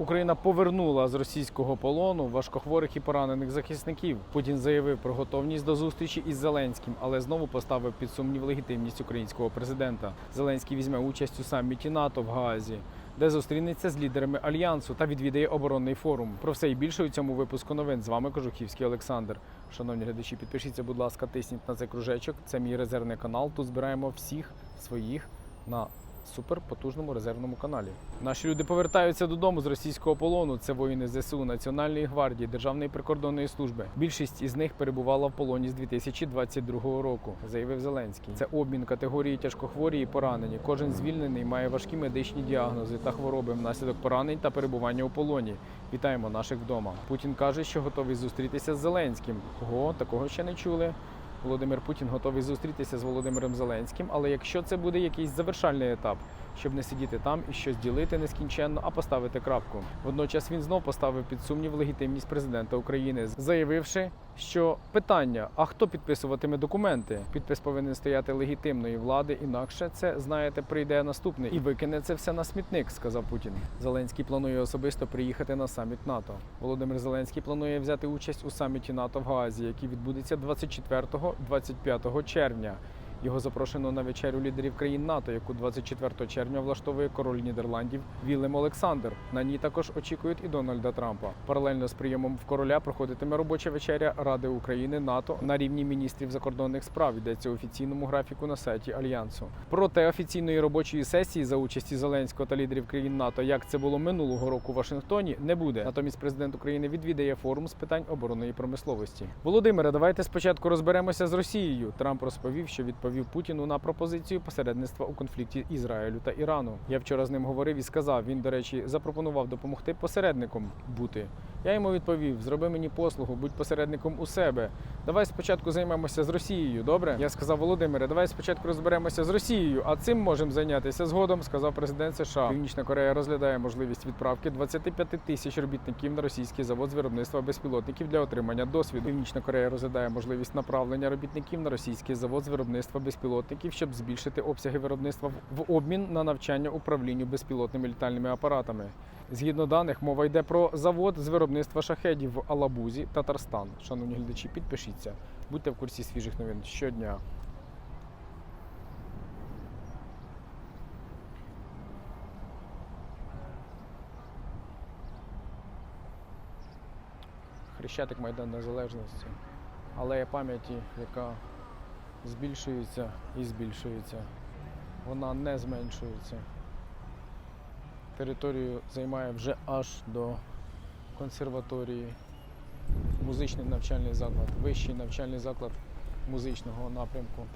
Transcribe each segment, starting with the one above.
Україна повернула з російського полону важкохворих і поранених захисників. Путін заявив про готовність до зустрічі із Зеленським, але знову поставив під сумнів легітимність українського президента. Зеленський візьме участь у саміті НАТО в Гаазі, де зустрінеться з лідерами альянсу та відвідає оборонний форум. Про все і більше у цьому випуску новин. З вами Кожухівський Олександр. Шановні глядачі, підпишіться, будь ласка, тисніть на цей кружечок. Це мій резервний канал. Тут збираємо всіх своїх на суперпотужному резервному каналі. Наші люди повертаються додому з російського полону. Це воїни ЗСУ, Національної гвардії, Державної прикордонної служби. Більшість із них перебувала в полоні з 2022 року, заявив Зеленський. Це обмін категорії тяжкохворі і поранені. Кожен звільнений має важкі медичні діагнози та хвороби внаслідок поранень та перебування у полоні. Вітаємо наших вдома. Путін каже, що готовий зустрітися з Зеленським. Кого такого ще не чули. Володимир Путін готовий зустрітися з Володимиром Зеленським, але якщо це буде якийсь завершальний етап, щоб не сидіти там і щось ділити нескінченно, а поставити крапку. Водночас він знов поставив під сумнів легітимність президента України, заявивши, що питання: а хто підписуватиме документи? Підпис повинен стояти легітимної влади, інакше це знаєте, прийде наступний і викине це все на смітник, сказав Путін. Зеленський планує особисто приїхати на саміт НАТО. Володимир Зеленський планує взяти участь у саміті НАТО в Гаазі, який відбудеться 24-25 червня. Його запрошено на вечерю лідерів країн НАТО, яку 24 червня влаштовує король Нідерландів Вілем Олександр. На ній також очікують і Дональда Трампа. Паралельно з прийомом в короля проходитиме робоча вечеря Ради України НАТО на рівні міністрів закордонних справ. Йдеться у офіційному графіку на сайті Альянсу. Проте офіційної робочої сесії за участі Зеленського та лідерів країн НАТО, як це було минулого року в Вашингтоні, не буде. Натомість президент України відвідає форум з питань оборонної промисловості. Володимире, давайте спочатку розберемося з Росією. Трамп розповів, що відповів Путіну на пропозицію посередництва у конфлікті Ізраїлю та Ірану. Я вчора з ним говорив і сказав. Він, до речі, запропонував допомогти посередником бути. Я йому відповів: зроби мені послугу, будь посередником у себе. Давай спочатку займемося з Росією. Добре? Я сказав Володимире, давай спочатку розберемося з Росією, а цим можемо зайнятися згодом, сказав президент США. Північна Корея розглядає можливість відправки 25 тисяч робітників на російський завод з виробництва безпілотників для отримання досвіду. Північна Корея розглядає можливість направлення робітників на російський завод з виробництва безпілотників, щоб збільшити обсяги виробництва в- обмін на навчання управлінню безпілотними літальними апаратами. Згідно даних, мова йде про завод з виробництва шахедів в Алабузі, Татарстан. Шановні глядачі, підпишіться, будьте в курсі свіжих новин щодня. Хрещатик Майдан Незалежності, алея пам'яті, яка збільшується і збільшується. Вона не зменшується. Територію займає вже аж до консерваторії. Музичний навчальний заклад, вищий навчальний заклад музичного напрямку.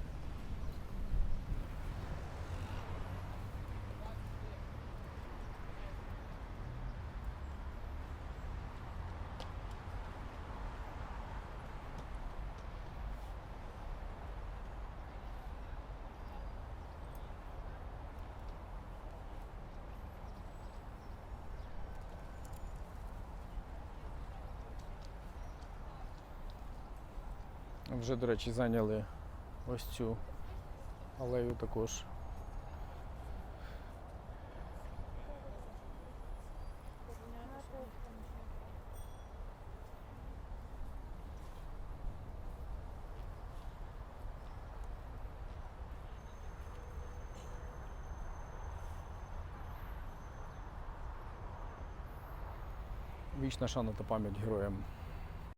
Вже, до речі, зайняли ось цю алею також. Вічна шана та пам'ять героям.